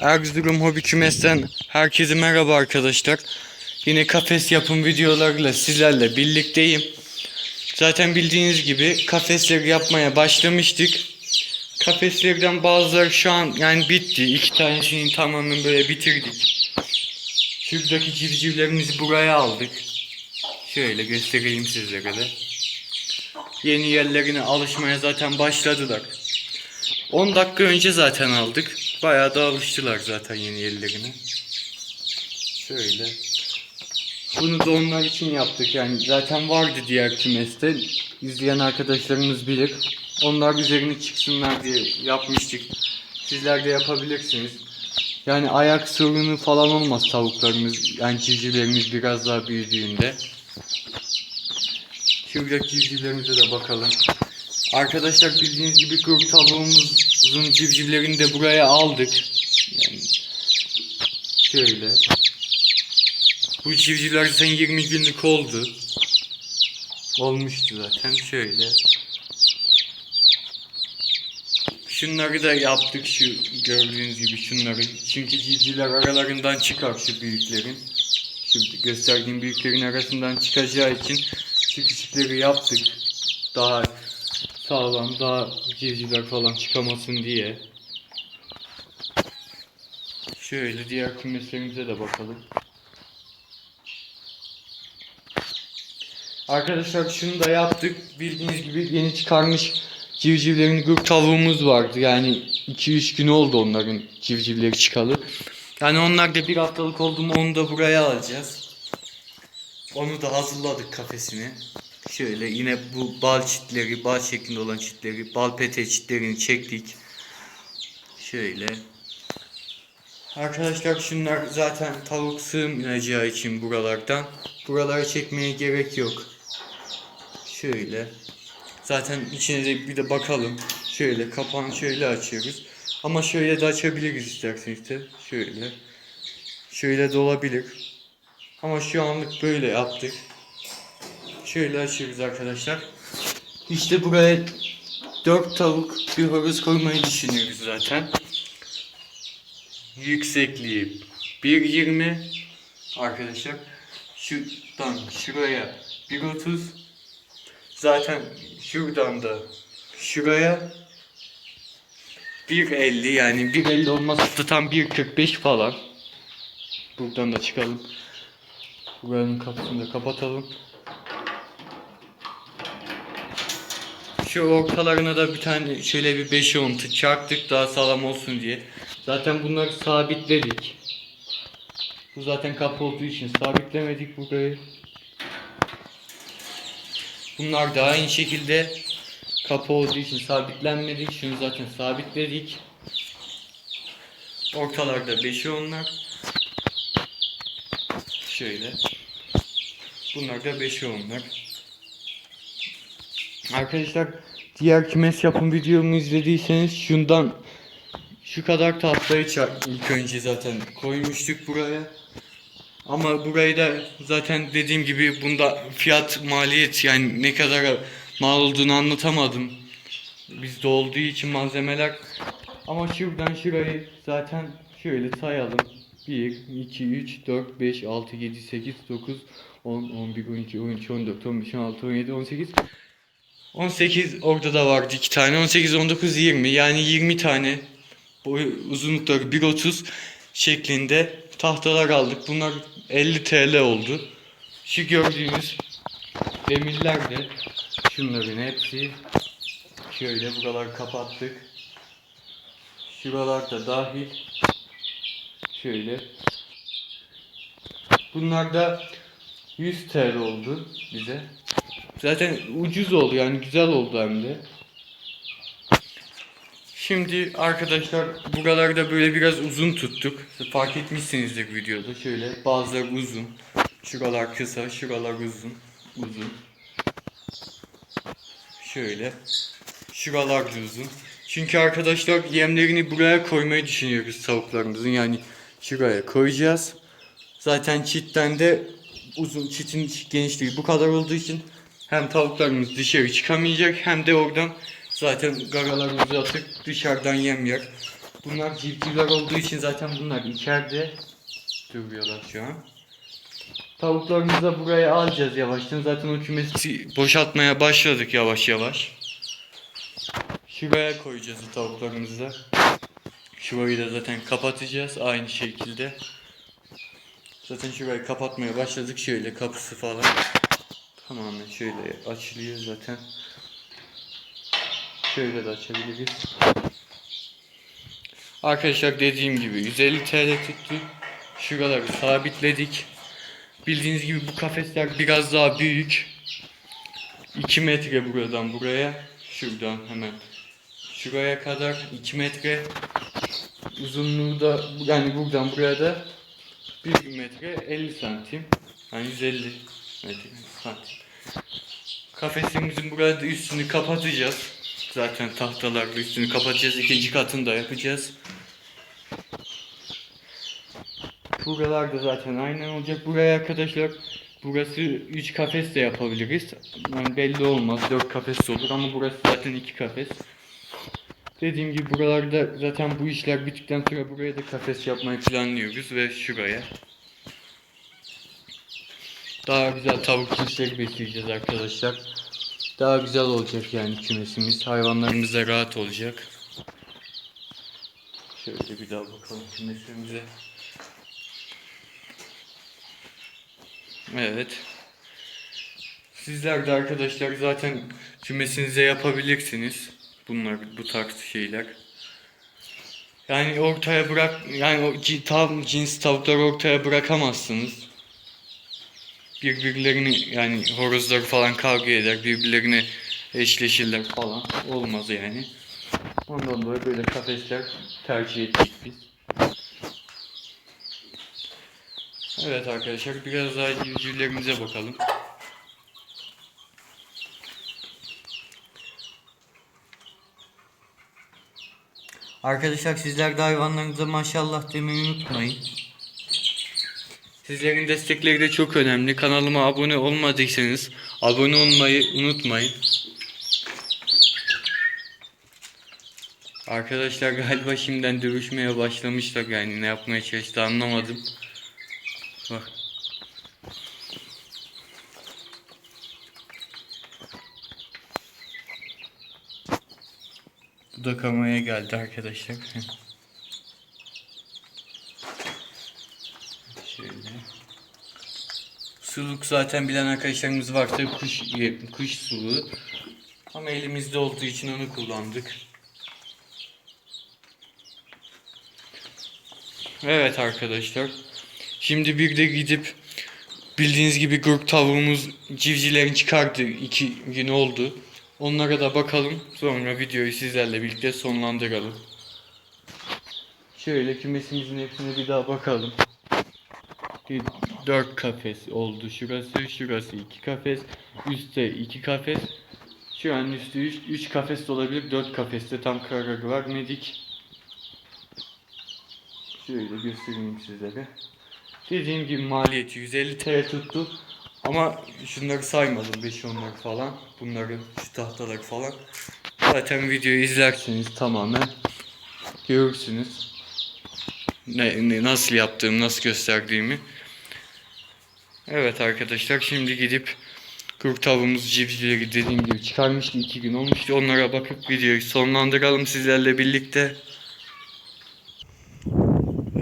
Erzurum Hobi Kümes'ten herkese merhaba arkadaşlar. Yine kafes yapım videolarıyla sizlerle birlikteyim. Zaten bildiğiniz gibi kafesleri yapmaya başlamıştık. Kafeslerden bazıları şu an yani bitti. İki tanesini tamamen böyle bitirdik. Şuradaki civcivlerimizi buraya aldık. Şöyle göstereyim sizlere de. Yeni yerlerine alışmaya zaten başladılar. 10 dakika önce zaten aldık. Bayağı da alıştılar zaten yeni yerlerine. Şöyle. Bunu da onlar için yaptık yani zaten vardı diğer kümeste. İzleyen arkadaşlarımız bilir. Onlar üzerine çıksınlar diye yapmıştık. Sizler de yapabilirsiniz. Yani ayak sorunu falan olmaz tavuklarımız, yani civcivlerimiz biraz daha büyüdüğünde. Şuradaki civcivlerimize de bakalım. Arkadaşlar bildiğiniz gibi kurt tavuğumuzun civcivlerini de buraya aldık. Yani şöyle. Bu civcivler zaten 20 günlük oldu. Olmuştu zaten şöyle. Şunları da yaptık şu gördüğünüz gibi şunları. Çünkü civcivler aralarından çıkar şu büyüklerin. Şu gösterdiğim büyüklerin arasından çıkacağı için şu küçükleri yaptık. Daha sağlam, daha civcivler falan çıkamasın diye. Şöyle diğer kümeslerimize de bakalım. Arkadaşlar şunu da yaptık. Bildiğiniz gibi yeni çıkarmış civcivlerin gök tavuğumuz vardı. Yani 2-3 gün oldu onların civcivleri çıkalı. Yani onlar da bir haftalık oldu mu onu da buraya alacağız. Onu da hazırladık kafesini. Şöyle yine bu bal çitleri, bal şeklinde olan çitleri, bal pete çitlerini çektik. Şöyle. Arkadaşlar şunlar zaten tavuk sığmayacağı için buralardan. Buraları çekmeye gerek yok. Şöyle. Zaten içine de bir de bakalım. Şöyle kapağını şöyle açıyoruz. Ama şöyle de açabiliriz isterseniz de. Şöyle. Şöyle de olabilir. Ama şu anlık böyle yaptık. Şöyle açıyoruz arkadaşlar. İşte buraya 4 tavuk bir horoz koymayı düşünüyoruz zaten. Yüksekliği 1.20 arkadaşlar. Şuradan şuraya 1.30 Zaten şuradan da şuraya 1.50 yani 1.50 olmazsa da tam 1.45 falan. Buradan da çıkalım. Buranın kapısını da kapatalım. Şu ortalarına da bir tane şöyle bir 5 ontu çaktık daha sağlam olsun diye. Zaten bunları sabitledik. Bu zaten kapı olduğu için sabitlemedik burayı. Bunlar da aynı şekilde kapı olduğu için sabitlenmedik. Şunu zaten sabitledik. Ortalarda beşi onlar. Şöyle. Bunlar da beşi onlar. Arkadaşlar diğer kümes yapım videomu izlediyseniz şundan şu kadar tahtayı ça- ilk önce zaten koymuştuk buraya. Ama burayı da zaten dediğim gibi bunda fiyat maliyet yani ne kadar mal olduğunu anlatamadım. Bizde olduğu için malzemeler. Ama şuradan şurayı zaten şöyle sayalım. 1, 2, 3, 4, 5, 6, 7, 8, 9, 10, 11, 12, 13, 14, 15, 16, 17, 18. 18 orada da vardı iki tane. 18, 19, 20 yani 20 tane boyu uzunlukları 1.30 şeklinde tahtalar aldık. Bunlar 50 TL oldu. Şu gördüğünüz demirler de şunların hepsi şöyle buraları kapattık. Şuralar da dahil. Şöyle. Bunlar da 100 TL oldu bize. Zaten ucuz oldu yani güzel oldu hem de. Şimdi arkadaşlar buraları da böyle biraz uzun tuttuk. Fark etmişsinizdir videoda. Şöyle bazıları uzun. Şuralar kısa, şuralar uzun. Uzun. Şöyle. Şuralar da uzun. Çünkü arkadaşlar yemlerini buraya koymayı düşünüyoruz tavuklarımızın. Yani şuraya koyacağız. Zaten çitten de uzun çitin genişliği bu kadar olduğu için hem tavuklarımız dışarı çıkamayacak hem de oradan zaten garalarımızı atıp dışarıdan yem. Bunlar civcivler olduğu için zaten bunlar içeride duruyorlar şu an. Tavuklarımızı da buraya alacağız yavaştan. Zaten o kümesi boşaltmaya başladık yavaş yavaş. Şuraya koyacağız tavuklarımızı da. Şurayı da zaten kapatacağız aynı şekilde. Zaten şurayı kapatmaya başladık. Şöyle kapısı falan. Tamamen şöyle açılıyor zaten. Şöyle de açabiliriz. Arkadaşlar dediğim gibi 150 TL tuttu. Şuraları sabitledik. Bildiğiniz gibi bu kafesler biraz daha büyük. 2 metre buradan buraya. Şuradan hemen şuraya kadar 2 metre. Uzunluğu da yani buradan buraya da 1 metre 50 santim. Yani 150 metre santim. Kafesimizin burada üstünü kapatacağız. Zaten tahtalarla üstünü kapatacağız. İkinci katını da yapacağız. Buralar da zaten aynen olacak. Buraya arkadaşlar burası 3 kafes de yapabiliriz. Yani belli olmaz 4 kafes de olur ama burası zaten 2 kafes. Dediğim gibi buralarda zaten bu işler bittikten sonra buraya da kafes yapmayı planlıyoruz ve şuraya. Daha güzel tavuk cinsleri besleyeceğiz arkadaşlar. Daha güzel olacak yani kümesimiz. Hayvanlarımız da rahat olacak. Şöyle bir daha bakalım kümesimize. Evet. Sizler de arkadaşlar zaten kümesinize yapabilirsiniz. Bunlar bu tarz şeyler. Yani ortaya bırak yani o tam cins tavukları ortaya bırakamazsınız. Birbirlerini yani horozlar falan kavga eder, birbirlerine eşleşirler falan. Olmaz yani. Ondan dolayı böyle kafesler tercih ettik biz. Evet arkadaşlar biraz daha civcivlerimize bakalım. Arkadaşlar sizler de hayvanlarınıza maşallah demeyi unutmayın. Sizlerin destekleri de çok önemli. Kanalıma abone olmadıysanız abone olmayı unutmayın. Arkadaşlar galiba şimdiden dövüşmeye başlamışlar yani ne yapmaya çalıştı anlamadım. Bu da kameraya geldi arkadaşlar. Şöyle. Suluk zaten bilen arkadaşlarımız varsa kuş kuş suluğu. Ama elimizde olduğu için onu kullandık. Evet arkadaşlar. Şimdi bir de gidip bildiğiniz gibi gurk tavuğumuz civcivlerini çıkardı. iki gün oldu. Onlara da bakalım. Sonra videoyu sizlerle birlikte sonlandıralım. Şöyle kümesimizin hepsine bir daha bakalım. Bir, dört kafes oldu şurası. Şurası iki kafes. Üstte iki kafes. Şu an üstü üç, üç kafes de olabilir. Dört kafeste tam karar vermedik. Şöyle göstereyim sizlere. Dediğim gibi maliyeti 150 TL tuttu. Ama şunları saymadım 5 onları falan. Bunları şu tahtaları falan. Zaten videoyu izlerseniz tamamen görürsünüz. Ne, ne- nasıl yaptığımı, nasıl gösterdiğimi. Evet arkadaşlar şimdi gidip kurt tavuğumuz civcivleri dediğim gibi çıkarmıştı 2 gün olmuştu. Onlara bakıp videoyu sonlandıralım sizlerle birlikte.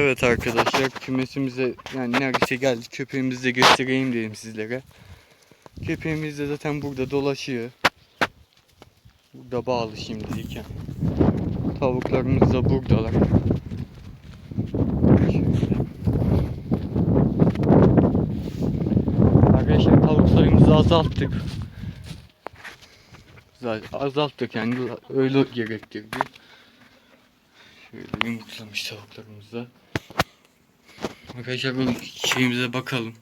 Evet arkadaşlar kümesimize yani neredeyse geldik köpeğimizi de göstereyim dedim sizlere. Köpeğimiz de zaten burada dolaşıyor. Burada bağlı şimdilik. Tavuklarımız da buradalar. Arkadaşlar tavuk sayımızı azalttık. Azalttık yani öyle gerektirdi. Şöyle yumurtlamış tavuklarımız da. Arkadaşlar bu şeyimize bakalım.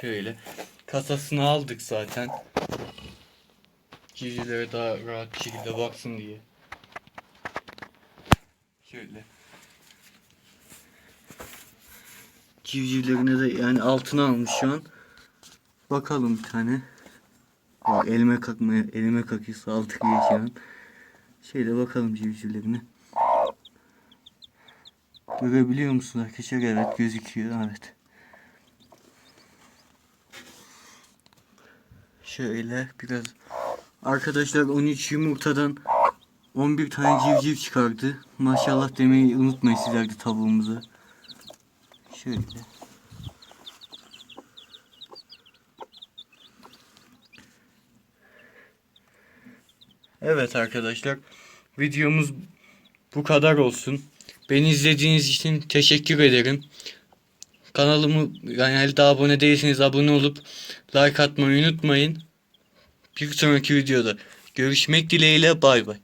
Şöyle. Kasasını aldık zaten. Civcivlere daha rahat bir şekilde baksın diye. Şöyle. Civcivlerine de yani altına almış şu an. Bakalım bir tane. Aa, elime kakmaya, elime saldırıyor şu an. Şöyle bakalım civcivlerine. Görebiliyor musun arkadaşlar? Evet gözüküyor. Evet. Şöyle biraz Arkadaşlar 13 yumurtadan 11 tane civciv çıkardı. Maşallah demeyi unutmayın sizler de tavuğumuza. Şöyle. Evet arkadaşlar. Videomuz bu kadar olsun. Beni izlediğiniz için teşekkür ederim. Kanalımı yani daha abone değilseniz abone olup like atmayı unutmayın. Bir sonraki videoda görüşmek dileğiyle bay bay.